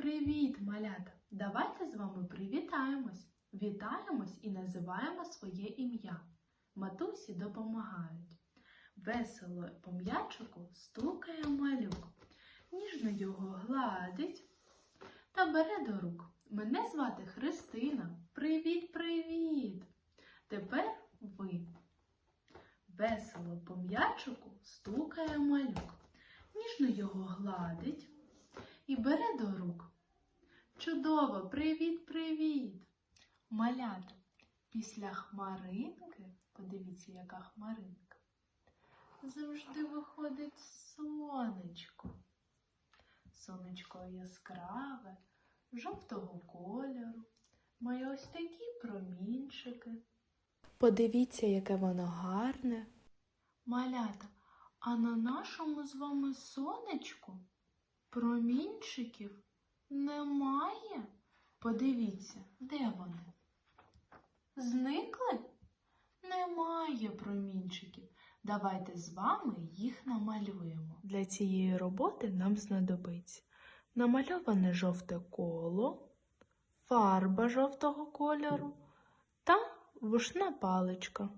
Привіт, малята! Давайте з вами привітаємось. Вітаємось і називаємо своє ім'я. Матусі допомагають. Весело по м'ячику стукає малюк, ніжно його гладить та бере до рук. Мене звати Христина. Привіт, привіт! Тепер ви. Весело по м'ячику стукає малюк, ніжно його гладить і бере до рук. Чудово, привіт, привіт! Малята, після хмаринки, подивіться, яка хмаринка, завжди виходить сонечко. Сонечко яскраве, жовтого кольору, має ось такі промінчики. Подивіться, яке воно гарне. Малята, а на нашому з вами сонечку промінчиків немає. Подивіться, де вони? Зникли? Немає промінчиків. Давайте з вами їх намалюємо. Для цієї роботи нам знадобиться намальоване жовте коло, фарба жовтого кольору та вушна паличка.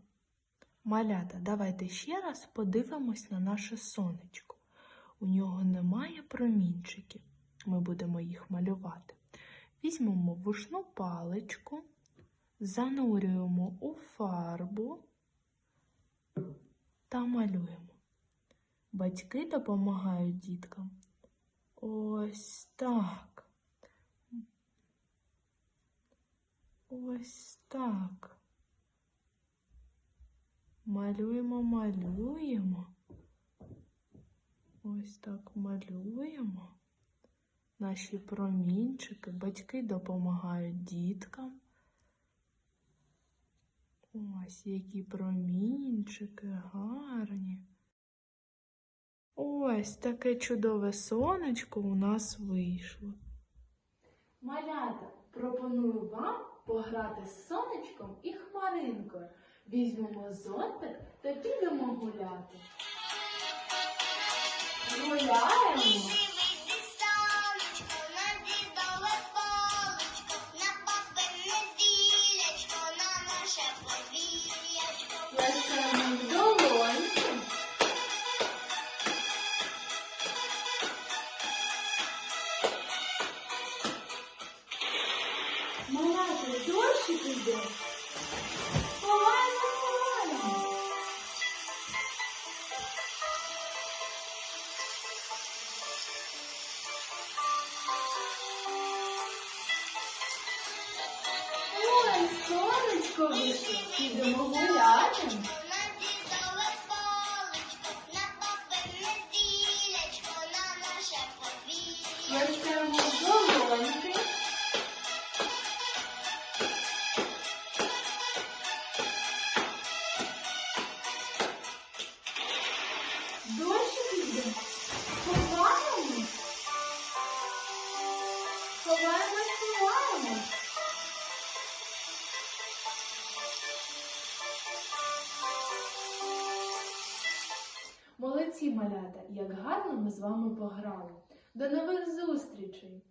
Малята, давайте ще раз подивимось на наше сонечко. У нього немає промінчиків. Ми будемо їх малювати. Візьмемо вушну паличку, занурюємо у фарбу та малюємо. Батьки допомагають діткам. Ось так. Ось так. Малюємо, малюємо. Ось так малюємо. Наші промінчики, батьки допомагають діткам. Ось які промінчики гарні. Ось таке чудове сонечко у нас вийшло. Малята, пропоную вам пограти з сонечком і хмаринкою. Візьмемо зонтик та підемо гуляти. Гуляємо. Дощик іде. Ховаємо, ховаємо. Ой, сонечко вийшло, підемо гуляти. Дощик іде. Ховаємо. Ховаємось, ховаємось. Молодці, малята, як гарно ми з вами пограли. До нових зустрічей!